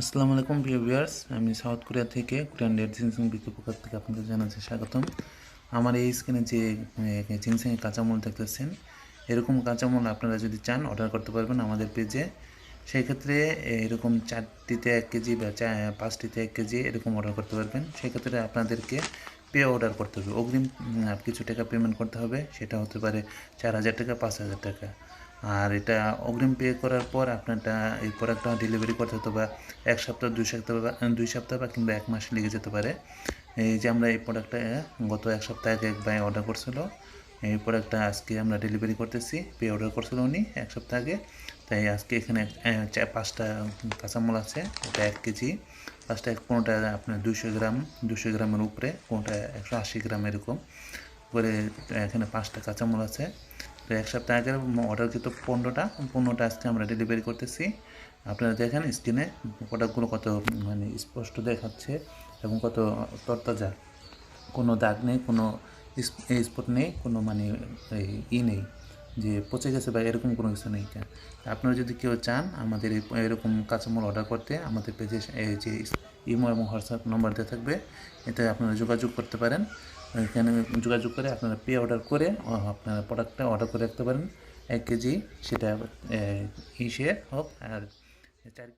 আসসালামু আলাইকুম, প্রিয় ভিউয়ার্স। আমি সাউথ কোরিয়া থেকে কোরিয়ান রেড জিনসিং বিক্রি পক্ষ থেকে আপনাদের জানাচ্ছি স্বাগতম। আমার এই স্ক্রিনে যে জিনসিং কাঁচামল দেখতেছেন, এরকম কাঁচামল আপনারা যদি চান, অর্ডার করতে পারবেন আমাদের পেজে। সেই ক্ষেত্রে এরকম চারটিতে এক কেজি বা পাঁচটিতে এক কেজি এরকম অর্ডার করতে পারবেন। সেই ক্ষেত্রে আপনাদেরকে পে অর্ডার করতে হবে। অগ্রিম কিছু টাকা পেমেন্ট করতে হবে, সেটা হতে পারে চার হাজার টাকা, পাঁচ হাজার টাকা। আর এটা অগ্রিম পে করার পর আপনারটা এই প্রোডাক্টটা ডেলিভারি করতে হতো বা এক সপ্তাহ, দুই সপ্তাহ বা দুই সপ্তাহ বা কিংবা এক মাস লেগে যেতে পারে। এই যে আমরা এই প্রোডাক্টটা গত এক সপ্তাহ আগে এক ভাই অর্ডার করছিল, এই প্রোডাক্টটা আজকে আমরা ডেলিভারি করতেছি পে অর্ডার করছিল উনি এক সপ্তাহ আগে। তাই আজকে এখানে পাঁচটা কাঁচামাল আছে এটা এক কেজি। পাঁচটা এক কোনোটা আপনার দুশো গ্রাম দুশো গ্রামের উপরে কোনোটা একশো আশি গ্রাম এরকম। করে এখানে পাঁচটা কাঁচামাল আছে। তো এক সপ্তাহ আগে অর্ডার কিন্তু পনেরোটা পনেরোটা আজকে আমরা ডেলিভারি করতেছি। আপনারা দেখেন স্ক্রিনে প্রোডাক্টগুলো কত মানে স্পষ্ট দেখাচ্ছে এবং কত তরতাজা। কোনো দাগ নেই, কোনো স্পট নেই, কোনো মানে ই নেই। যে পচে গেছে বা এরকম কোনো কিছু নেই আপনারা যদি কেউ চান আমাদের এরকম কাঁচামাল অর্ডার করতে, আমাদের পেজে যে ইমো এবং হোয়াটসঅ্যাপ নম্বর দেওয়া থাকবে, এতে আপনারা যোগাযোগ করতে পারেন। এখানে যোগাযোগ করে আপনারা পে অর্ডার করে আপনারা প্রোডাক্টটা অর্ডার করে রাখতে পারেন। এক কেজি, সেটা ইসে হোক আর চার